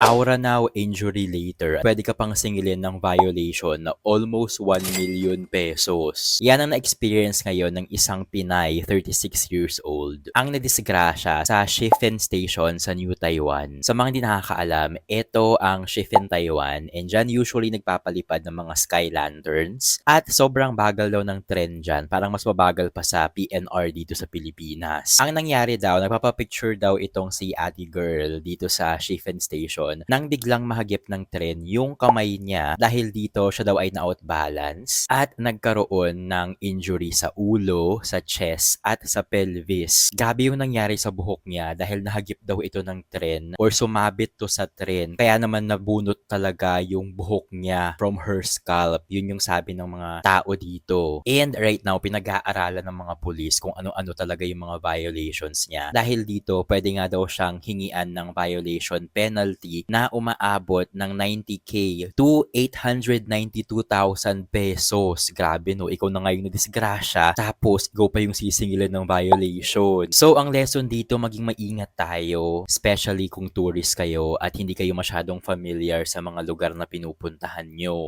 Aura now, injury later. Pwede ka pang singilin ng violation na almost 1 million pesos. Yan ang na-experience ngayon ng isang Pinay, 36 years old. Ang nadisgrasya sa Shifen Station sa New Taiwan. Sa mga hindi nakakaalam, ito ang Shifen Taiwan and dyan usually nagpapalipad ng mga sky lanterns at sobrang bagal daw ng trend dyan. Parang mas mabagal pa sa PNR dito sa Pilipinas. Ang nangyari daw, nagpapapicture daw itong si ate girl dito sa Shifen Station nang biglang mahagip ng tren yung kamay niya dahil dito siya daw ay na-outbalance at nagkaroon ng injury sa ulo, sa chest at sa pelvis. Gabi yung nangyari sa buhok niya dahil nahagip daw ito ng tren or sumabit to sa tren. Kaya naman nabunot talaga yung buhok niya from her scalp. Yun yung sabi ng mga tao dito. And right now, pinag-aaralan ng mga pulis kung ano-ano talaga yung mga violations niya. Dahil dito, pwede nga daw siyang hingian ng violation penalty na umaabot ng 90k to 892,000 pesos. Grabe no, ikaw na nga yung nadisgrasya, tapos ikaw pa yung sisingilan ng violation. So, ang lesson dito, maging maingat tayo, especially kung tourist kayo at hindi kayo masyadong familiar sa mga lugar na pinupuntahan nyo.